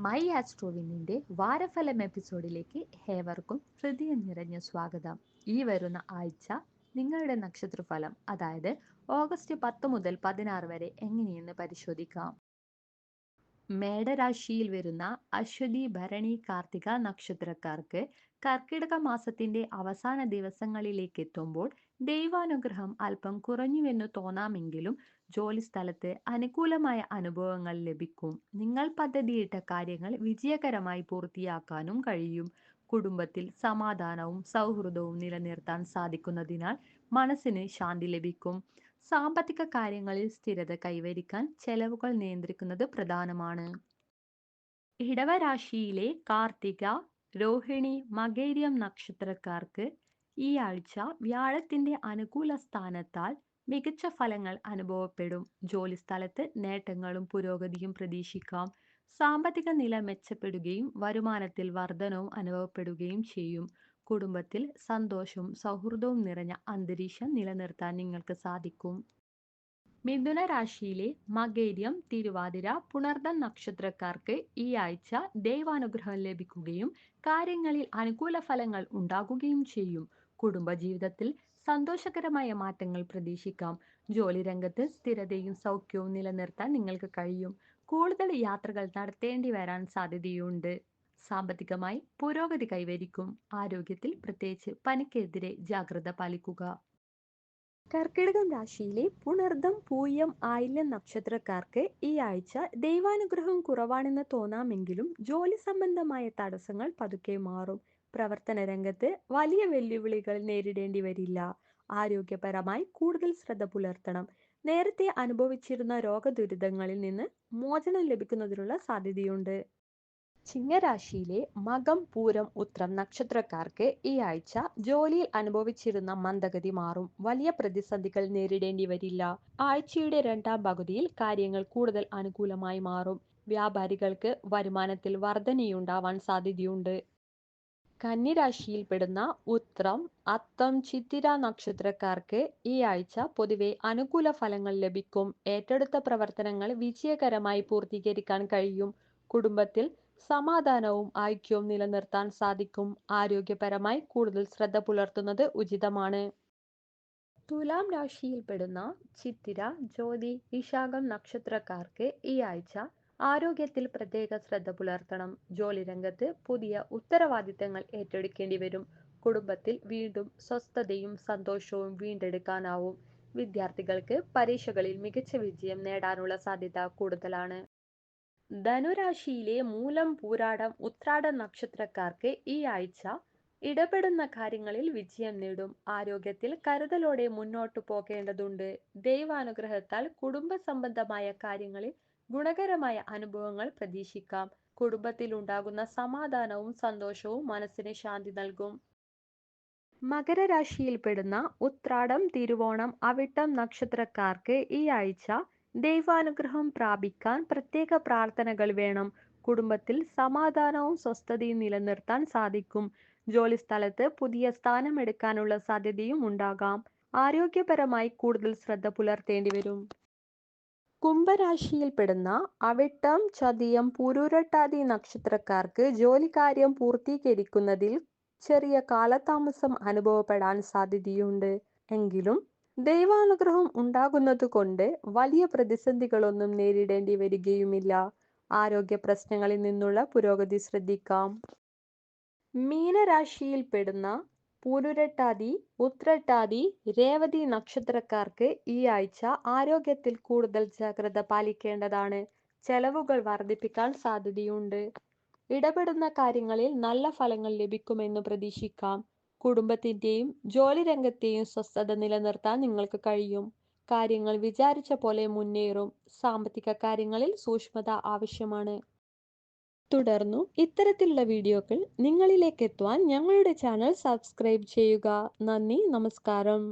My ആസ്ട്രോവിനിന്റെ വാരഫലം എപ്പിസോഡിലേക്ക് ഏവർക്കും ഹൃദയം നിറഞ്ഞ സ്വാഗതം. ഈ വരുന്ന ആഴ്ച നിങ്ങളുടെ നക്ഷത്രഫലം അതായത് ഓഗസ്റ്റ് പത്ത് മുതൽ പതിനാറ് വരെ എങ്ങനെയെന്ന് പരിശോധിക്കാം. മേടരാശിയിൽ വരുന്ന അശ്വതി ഭരണി കാർത്തിക നക്ഷത്രക്കാർക്ക് കർക്കിടക മാസത്തിന്റെ അവസാന ദിവസങ്ങളിലേക്ക് എത്തുമ്പോൾ ദൈവാനുഗ്രഹം അല്പം കുറഞ്ഞുവെന്ന് തോന്നാമെങ്കിലും ജോലിസ്ഥലത്ത് അനുകൂലമായ അനുഭവങ്ങൾ ലഭിക്കും. നിങ്ങൾ പദ്ധതിയിട്ട കാര്യങ്ങൾ വിജയകരമായി പൂർത്തിയാക്കാനും കഴിയും. കുടുംബത്തിൽ സമാധാനവും സൗഹൃദവും നിലനിർത്താൻ സാധിക്കുന്നതിനാൽ മനസ്സിന് ശാന്തി ലഭിക്കും. സാമ്പത്തിക കാര്യങ്ങളിൽ സ്ഥിരത കൈവരിക്കാൻ ചെലവുകൾ നിയന്ത്രിക്കുന്നത് പ്രധാനമാണ്. ഇടവരാശിയിലെ കാർത്തിക രോഹിണി മകേരിയം നക്ഷത്രക്കാർക്ക് ഈ ആഴ്ച വ്യാഴത്തിന്റെ അനുകൂല സ്ഥാനത്താൽ മികച്ച ഫലങ്ങൾ അനുഭവപ്പെടും. ജോലിസ്ഥലത്ത് നേട്ടങ്ങളും പുരോഗതിയും പ്രതീക്ഷിക്കാം. സാമ്പത്തിക നില മെച്ചപ്പെടുകയും വരുമാനത്തിൽ വർധനവും അനുഭവപ്പെടുകയും ചെയ്യും. കുടുംബത്തിൽ സന്തോഷവും സൗഹൃദവും നിറഞ്ഞ അന്തരീക്ഷം നിലനിർത്താൻ നിങ്ങൾക്ക് സാധിക്കും. മിഥുന രാശിയിലെ മകേര്യം തിരുവാതിര പുണർദം നക്ഷത്രക്കാർക്ക് ഈ ആഴ്ച ദൈവാനുഗ്രഹം ലഭിക്കുകയും കാര്യങ്ങളിൽ അനുകൂല ഫലങ്ങൾ ഉണ്ടാകുകയും ചെയ്യും. കുടുംബജീവിതത്തിൽ സന്തോഷകരമായ മാറ്റങ്ങൾ പ്രതീക്ഷിക്കാം. ജോലി രംഗത്ത് സ്ഥിരതയും സൗഖ്യവും നിലനിർത്താൻ നിങ്ങൾക്ക് കഴിയും. കൂടുതൽ യാത്രകൾ നടത്തേണ്ടി വരാൻ സാധ്യതയുണ്ട്. സാമ്പത്തികമായി പുരോഗതി കൈവരിക്കും. ആരോഗ്യത്തിൽ പ്രത്യേകിച്ച് പനിക്കെതിരെ ജാഗ്രത പാലിക്കുക. കർക്കിടകം രാശിയിലെ പുണർദം പൂയം ആയില്യം നക്ഷത്രക്കാർക്ക് ഈ ആഴ്ച ദൈവാനുഗ്രഹം കുറവാണെന്ന് തോന്നാമെങ്കിലും ജോലി സംബന്ധമായ തടസ്സങ്ങൾ പതുക്കെ മാറും. പ്രവർത്തന രംഗത്ത് വലിയ വെല്ലുവിളികൾ നേരിടേണ്ടി വരില്ല. ആരോഗ്യപരമായി കൂടുതൽ ശ്രദ്ധ പുലർത്തണം. നേരത്തെ അനുഭവിച്ചിരുന്ന രോഗദുരിതങ്ങളിൽ നിന്ന് മോചനം ലഭിക്കുന്നതിനുള്ള സാധ്യതയുണ്ട്. ചിങ്ങരാശിയിലെ മകം പൂരം ഉത്രം നക്ഷത്രക്കാർക്ക് ഈ ആഴ്ച ജോലിയിൽ അനുഭവിച്ചിരുന്ന മന്ദഗതി മാറും. വലിയ പ്രതിസന്ധികൾ നേരിടേണ്ടി വരില്ല. ആഴ്ചയുടെ രണ്ടാം പകുതിയിൽ കാര്യങ്ങൾ കൂടുതൽ അനുകൂലമായി മാറും. വ്യാപാരികൾക്ക് വരുമാനത്തിൽ വർധനയുണ്ടാവാൻ സാധ്യതയുണ്ട്. കന്നിരാശിയിൽപ്പെടുന്ന ഉത്രം അത്തം ചിത്തിര നക്ഷത്രക്കാർക്ക് ഈ ആഴ്ച പൊതുവെ അനുകൂല ഫലങ്ങൾ ലഭിക്കും. ഏറ്റെടുത്ത പ്രവർത്തനങ്ങൾ വിജയകരമായി പൂർത്തീകരിക്കാൻ കഴിയും. കുടുംബത്തിൽ സമാധാനവും ഐക്യവും നിലനിർത്താൻ സാധിക്കും. ആരോഗ്യപരമായി കൂടുതൽ ശ്രദ്ധ പുലർത്തുന്നത് ഉചിതമാണ്. തുലാം രാശിയിൽപ്പെടുന്ന ചിത്തിര ജ്യോതി വിശാഖം നക്ഷത്രക്കാർക്ക് ഈ ആഴ്ച ആരോഗ്യത്തിൽ പ്രത്യേക ശ്രദ്ധ പുലർത്തണം. ജോലി രംഗത്ത് പുതിയ ഉത്തരവാദിത്തങ്ങൾ ഏറ്റെടുക്കേണ്ടി വരും. കുടുംബത്തിൽ വീണ്ടും സ്വസ്ഥതയും സന്തോഷവും വീണ്ടെടുക്കാനാവും. വിദ്യാർത്ഥികൾക്ക് പരീക്ഷകളിൽ മികച്ച വിജയം നേടാനുള്ള സാധ്യത കൂടുതലാണ്. ധനുരാശിയിലെ മൂലം പൂരാടം ഉത്രാട നക്ഷത്രക്കാർക്ക് ഈ ആഴ്ച ഇടപെടുന്ന കാര്യങ്ങളിൽ വിജയം നേടും. ആരോഗ്യത്തിൽ കരുതലോടെ മുന്നോട്ടു പോകേണ്ടതുണ്ട്. ദൈവാനുഗ്രഹത്താൽ കുടുംബ സംബന്ധമായ കാര്യങ്ങളിൽ ഗുണകരമായ അനുഭവങ്ങൾ പ്രതീക്ഷിക്കാം. കുടുംബത്തിൽ ഉണ്ടാകുന്ന സമാധാനവും സന്തോഷവും മനസ്സിന് ശാന്തി നൽകും. മകരരാശിയിൽപ്പെടുന്ന ഉത്രാടം തിരുവോണം അവിട്ടം നക്ഷത്രക്കാർക്ക് ഈ ആഴ്ച ദൈവാനുഗ്രഹം പ്രാപിക്കാൻ പ്രത്യേക പ്രാർത്ഥനകൾ വേണം. കുടുംബത്തിൽ സമാധാനവും സ്വസ്ഥതയും നിലനിർത്താൻ സാധിക്കും. ജോലിസ്ഥലത്ത് പുതിയ സ്ഥാനം എടുക്കാനുള്ള സാധ്യതയും ഉണ്ടാകാം. ആരോഗ്യപരമായി കൂടുതൽ ശ്രദ്ധ പുലർത്തേണ്ടി വരും. കുംഭരാശിയിൽപ്പെടുന്ന അവിട്ടം ചതിയം പുരൂരട്ടാതി നക്ഷത്രക്കാർക്ക് ജോലിക്കാര്യം പൂർത്തീകരിക്കുന്നതിൽ ചെറിയ കാലതാമസം അനുഭവപ്പെടാൻ സാധ്യതയുണ്ട്. എങ്കിലും ദൈവാനുഗ്രഹം ഉണ്ടാകുന്നത് കൊണ്ട് വലിയ പ്രതിസന്ധികളൊന്നും നേരിടേണ്ടി വരികയുമില്ല. ആരോഗ്യ പ്രശ്നങ്ങളിൽ നിന്നുള്ള പുരോഗതി ശ്രദ്ധിക്കാം. മീനരാശിയിൽപ്പെടുന്ന പൂരുരട്ടാതി ഉത്രട്ടാതി രേവതി നക്ഷത്രക്കാർക്ക് ഈ ആഴ്ച ആരോഗ്യത്തിൽ കൂടുതൽ ജാഗ്രത പാലിക്കേണ്ടതാണ്. ചെലവുകൾ വർദ്ധിപ്പിക്കാൻ സാധ്യതയുണ്ട്. ഇടപെടുന്ന കാര്യങ്ങളിൽ നല്ല ഫലങ്ങൾ ലഭിക്കുമെന്ന് പ്രതീക്ഷിക്കാം. കുടുംബത്തിന്റെയും ജോലി രംഗത്തെയും സ്വസ്ഥത നിലനിർത്താൻ നിങ്ങൾക്ക് കഴിയും. കാര്യങ്ങൾ വിചാരിച്ച പോലെ മുന്നേറും. സാമ്പത്തിക കാര്യങ്ങളിൽ സൂക്ഷ്മത ആവശ്യമാണ്. തുടർന്നു ഇത്തരത്തിലുള്ള വീഡിയോകൾ നിങ്ങളിലേക്ക് എത്തുവാൻ ഞങ്ങളുടെ ചാനൽ സബ്സ്ക്രൈബ് ചെയ്യുക. നന്ദി നമസ്കാരം.